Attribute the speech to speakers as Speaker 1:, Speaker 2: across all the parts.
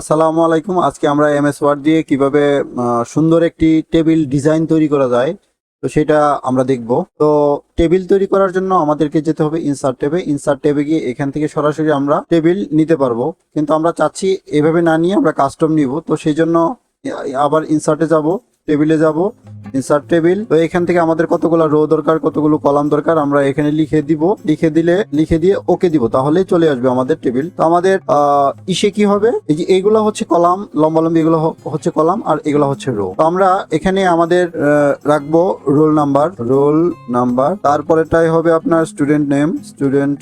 Speaker 1: আসসালামু আলাইকুম। আজকে আমরা এমএস ওয়ার্ড দিয়ে কীভাবে সুন্দর একটি টেবিল ডিজাইন তৈরি করা যায়, তো সেটা আমরা দেখব। তো টেবিল তৈরি করার জন্য আমাদেরকে যেতে হবে ইনসার্ট ট্যাবে। ইনসার্ট ট্যাবে গিয়ে এখান থেকে সরাসরি আমরা টেবিল নিতে পারব। কিন্তু আমরা চাচ্ছি এভাবে না নিয়ে আমরা কাস্টম নিব। তো সেই জন্য আবার ইনসার্টে যাব, টেবিলে যাব। ইনসার্ট টেবিল তো এখান থেকে আমাদের কতগুলো রো দরকার, কতগুলো কলাম দরকার, আমরা এখানে লিখে দিব। লিখে দিলে, লিখে দিয়ে ওকে দিব। তাহলে চলে আসবে আমাদের টেবিল তো আমাদের ইসে কি হবে? এই যে এইগুলো হচ্ছে কলাম লম্বা লম্বি এগুলো হচ্ছে কলাম আর এগুলো হচ্ছে রো তো আমরা এখানে আমাদের রাখব রোল নাম্বার রোল নাম্বার তারপরেটাই হবে আপনার স্টুডেন্ট নেম স্টুডেন্ট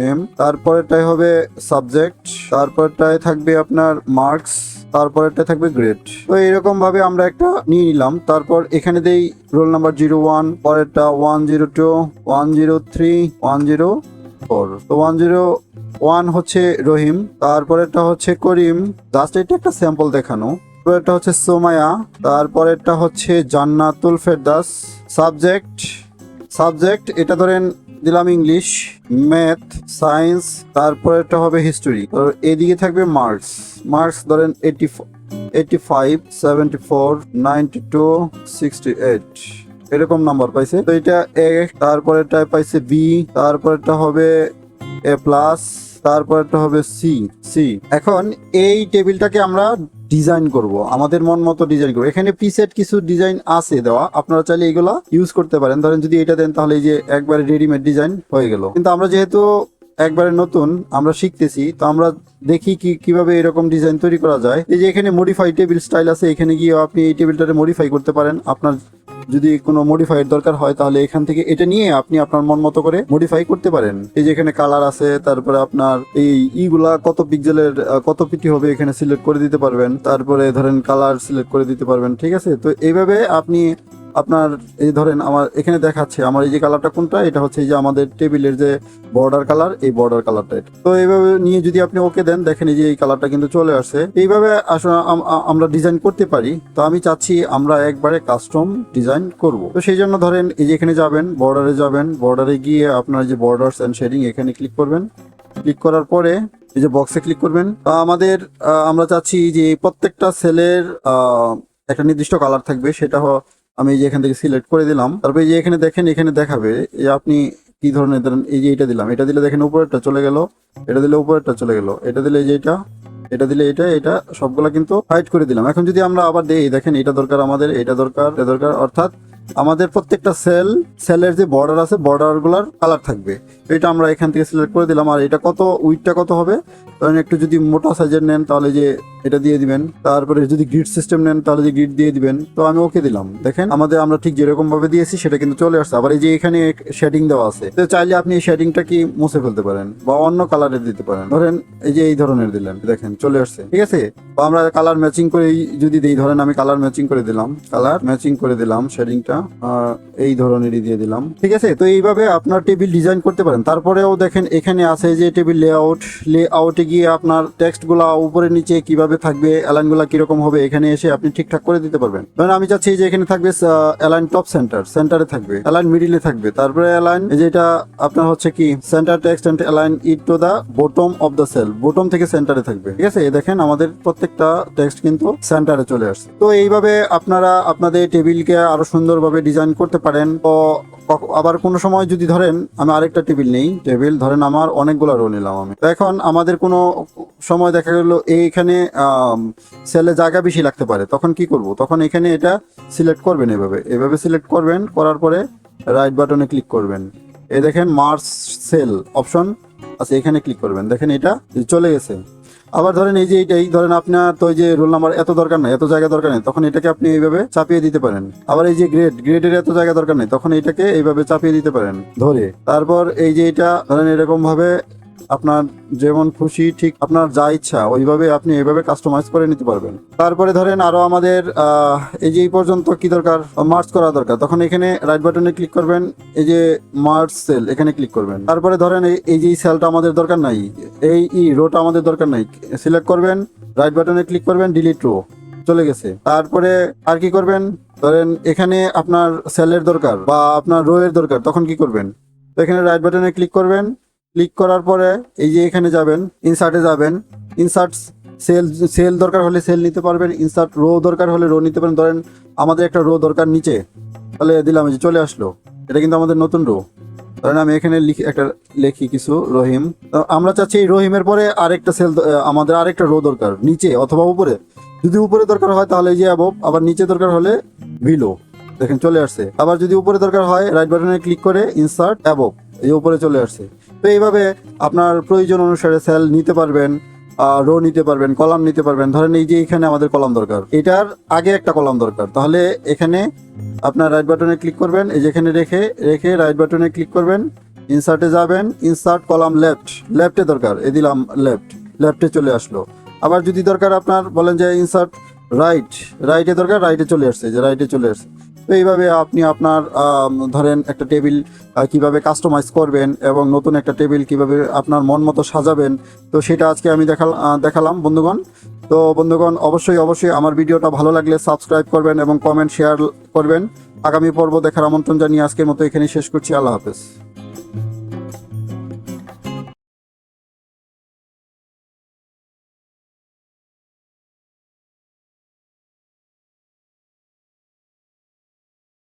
Speaker 1: নেম তারপরেটাই হবে সাবজেক্ট তারপরটায় থাকবে আপনার মার্কস তারপরেরটা থাকবে গ্রেড তো এরকম ভাবে আমরা একটা নিয়ে নিলাম। তারপর এখানে দেই রোল নাম্বার জিরো ওয়ান পরেরটা one zero two one zero three one zero four তো ওয়ান জিরো ওয়ান হচ্ছে রহিম, তারপরেরটা হচ্ছে করিম। জাস্ট এটা একটা স্যাম্পল দেখানো। তারপরেরটা হচ্ছে সোমায়া তারপরেরটা হচ্ছে জান্নাতুল ফেরদাস সাবজেক্ট সাবজেক্ট এটা ধরেন দিলাম ইংলিশ ম্যাথ, সায়েন্স তারপরেরটা হবে হিস্টোরি। তো এদিকে থাকবে মার্কস। মার্কস ধরেন eighty eighty five, seventy four, ninety two, sixty eight. এরকম নাম্বার পাইছে। তো এটা এ তারপরেরটা পাইছে বি তারপরেরটা হবে এ প্লাস তারপরেরটা হবে সি সি এখন এই টেবিলটাকে আমরা ডিজাইন করব, আমাদের মন মতো ডিজাইন করব। এখানে প্রিসেট কিছু ডিজাইন আছে দেওয়া, আপনারা চাইলে এগুলা ইউজ করতে পারেন। ধরেন যদি এটা দেন তাহলে এই যে একবারে রেডিমেড ডিজাইন হয়ে গেল। কিন্তু আমরা যেহেতু একবারে নতুন, আমরা শিখতেছি, তো আমরা দেখি কি, কীভাবে এরকম ডিজাইন তৈরি করা যায়। এই যে এখানে মডিফাই টেবিল স্টাইল আছে, এখানে গিয়ে আপনি এই টেবিলটাকে মডিফাই করতে পারেন। আপনার যদি কোনো মডিফাইয়ের দরকার হয়, তাহলে এখান থেকে এটা নিয়ে আপনি আপনার মন মতো করে মডিফাই করতে পারেন। এই যে এখানে কালার আছে, তারপরে আপনার এই ইগুলা কত পিক্সেলের কত পিটি হবে এখানে সিলেক্ট করে দিতে পারবেন। তারপরে ধরেন কালার সিলেক্ট করে দিতে পারবেন, ঠিক আছে? তো এইভাবে আপনি আপনার এই ধরেন আমার, এখানে দেখাচ্ছে আমার এই যে কালারটা কোনটা, এটা হচ্ছে এই যে আমাদের টেবিলের যে বর্ডার কালার এই বর্ডার কালারটা। তো এইভাবে নিয়ে যদি আপনি ওকে দেন, দেখেন এই যে এই কালারটা কিন্তু চলে আসে এইভাবে আসলে আমরা ডিজাইন করতে পারি। তো আমি চাচ্ছি আমরা একবারে কাস্টম ডিজাইন করব। তো সেই জন্য ধরেন এই যে এখানে যাবেন বর্ডারে যাবেন বর্ডারে গিয়ে আপনার যে বর্ডার্স এন্ড শেডিং এখানে ক্লিক করবেন। ক্লিক করার পরে এই যে বক্সে ক্লিক করবেন। আমাদের আমরা চাচ্ছি যে প্রত্যেকটা সেলের একটা নির্দিষ্ট কালার থাকবে। সেটা আমি যে এখান থেকে সিলেক্ট করে দিলাম। তারপরে যে এখানে দেখেন, এখানে দেখাবে যে আপনি কি ধরনের, ধরেন এই যে এটা দিলাম, এটা দিলে দেখেন উপরেরটা চলে গেল, এটা দিলে উপরেরটা চলে গেল, এটা দিলে যে এটা এটা দিলে এটা এটা সবগুলা কিন্তু হাইড করে দিলাম। এখন যদি আমরা আবার দেই, দেখেন এটা দরকার আমাদের, এটা দরকার এটা দরকার, অর্থাৎ আমাদের প্রত্যেকটা সেল সেলের যে বর্ডার আছে বর্ডারগুলার কালার থাকবে। এটা আমরা এখান থেকে সিলেক্ট করে দিলাম। আর এটা কত উইটটা কত হবে? ধরেন একটু যদি মোটা সাইজের নেন, তাহলে যে এটা দিয়ে দিবেন। তারপরে যদি গ্রিড সিস্টেম নেন, তাহলে যে গ্রিড দিয়ে দিবেন। তো আমি ওকে দিলাম। দেখেন, আমাদের আমরা ঠিক যেরকম ভাবে দিয়েছি, সেটা কিন্তু চলে আসছে। আবার এই যে এখানে শেডিং দেওয়া আছে, তো চাইলে আপনি এই শেডিংটা কি মুছে ফেলতে পারেন বা অন্য কালারের দিতে পারেন। ধরেন, এই যে এই ধরনের দিলেন দেখেন, চলে আসছে। ঠিক আছে? বা আমরা কালার ম্যাচিং করে যদি দিই, ধরেন আমি কালার ম্যাচিং করে দিলাম। কালার ম্যাচিং করে দিলাম শেডিংটা এই ধরনেরই দিয়ে দিলাম। ঠিক আছে? তো এইভাবে আপনার টেবিল ডিজাইন করতে পারেন। তারপরেও দেখেন, এখানে আছে যে টেবিল লেআউট লেআউটে গিয়ে আপনার টেক্সটগুলা উপরে নিচে কীভাবে থাকবে অ্যালাইনগুলা কীরকম হবে, এখানে এসে আপনি ঠিকঠাক করে দিতে পারবেন। ধরেন আমি চাচ্ছি যে এখানে থাকবে অ্যালাইন টপ সেন্টার সেন্টারে থাকবে অ্যালাইন মিডিলে থাকবে। তারপরে অ্যালাইন যেটা আপনার হচ্ছে কি centre text and align it to the bottom of the cell bottom থেকে সেন্টারে থাকবে। ঠিক আছে? দেখেন, আমাদের প্রত্যেকটা টেক্সট কিন্তু সেন্টারে চলে আসছে। তো এইভাবে আপনারা, আপনাদের টেবিলকে আরও সুন্দরভাবে ডিজাইন করতে পারেন। তো আবার কোনো সময় যদি ধরেন, আমি আরেকটা টেবিল নেই টেবিল ধরেন আমার অনেকগুলো রো নিলাম আমি। তো এখন আমাদের কোনো সময় দেখা গেল এইখানে সেলে জায়গা বেশি লাগতে পারে, তখন কি করব? তখন এখানে এটা সিলেক্ট করবেন এভাবে। এভাবে সিলেক্ট করবেন, করার পরে রাইট বাটনে ক্লিক করবেন। এই দেখেন মার্চ সেল অপশন আছে এখানে ক্লিক করবেন। দেখেন এটা চলে গেছে। আবার ধরেন এই যে এই ধরেন আপনার তো যে রোল নাম্বার এত দরকার নাই, এত জায়গা দরকার নেই, তখন এটাকে আপনি এইভাবে চাপিয়ে দিতে পারেন। আবার এই যে গ্রেড গ্রেডের এত জায়গা দরকার নেই, তখন এটাকে এইভাবে চাপিয়ে দিতে পারেন ধরে। তারপর এই যে এটা ধরেন এরকম ভাবে আপনার যেমন খুশি, ঠিক আপনার যা ইচ্ছা, ওইভাবে আপনি এইভাবে কাস্টমাইজ করে নিতে পারবেন। তারপরে ধরেন আরও আমাদের এই যে এই পর্যন্ত কি দরকার? মার্চ করা দরকার। তখন এখানে রাইট বাটনে ক্লিক করবেন, এই যে মার্চ সেল এখানে ক্লিক করবেন। তারপরে ধরেন এই- এই যে সেলটা আমাদের দরকার নাই, এই ই রোটা আমাদের দরকার নাই সিলেক্ট করবেন রাইট বাটনে ক্লিক করবেন ডিলিট রো চলে গেছে। তারপরে আর কি করবেন? ধরেন এখানে আপনার সেলের দরকার বা আপনার রো এর দরকার, তখন কি করবেন? তো এখানে রাইট বাটনে ক্লিক করবেন ক্লিক করার পরে এই যে এখানে যাবেন ইনসার্টে যাবেন। ইনসার্টস সেল সেল দরকার হলে সেল নিতে পারবেন ইনসার্ট রো দরকার হলে রো নিতে পারেন ধরেন আমাদের একটা রো দরকার নিচে। তাহলে দিলাম যে চলে আসলো। এটা কিন্তু আমাদের নতুন রো ধরেন আমি এখানে লিখি, একটা লিখি কিছু, রহিম। আমরা চাচ্ছি এই রহিমের পরে আরেকটা সেল আমাদের আরেকটা রো দরকার, নিচে অথবা উপরে। যদি উপরে দরকার হয় তাহলে এই যে অ্যাবভ আবার নিচে দরকার হলে বিলো দেখেন চলে আসছে। আবার যদি উপরে দরকার হয় রাইট বাটনে ক্লিক করে ইনসার্ট অ্যাবভ এই উপরে চলে আসছে। তো এইভাবে আপনার প্রয়োজন অনুসারে সেল নিতে পারবেন রো নিতে পারবেন কলাম নিতে পারবেন। ধরেন এই যে এখানে আমাদের কলাম দরকার, এটার আগে একটা কলাম দরকার। তাহলে এখানে আপনার রাইট বাটনে ক্লিক করবেন, এই যেখানে রেখে রেখে রাইট বাটনে ক্লিক করবেন ইনসার্টে যাবেন ইনসার্ট কলাম লেফট লেফটে দরকার এ দিলাম লেফট লেফটে চলে আসলো। আবার যদি দরকার আপনার বলেন যে ইনসার্ট রাইট রাইটে দরকার রাইটে চলে আসছে, যে রাইটে চলে আসছে। তো এইভাবে আপনি আপনার ধরেন একটা টেবিল কীভাবে কাস্টমাইজ করবেন এবং নতুন একটা টেবিল কীভাবে আপনার মন মতো সাজাবেন, তো সেটা আজকে আমি দেখাল দেখালাম বন্ধুগণ। তো বন্ধুগণ, অবশ্যই অবশ্যই আমার ভিডিওটা ভালো লাগলে সাবস্ক্রাইব করবেন এবং কমেন্ট শেয়ার করবেন। আগামী পর্ব দেখার আমন্ত্রণ জানিয়ে আজকের মতো এখানে শেষ করছি। আল্লাহ হাফেজ।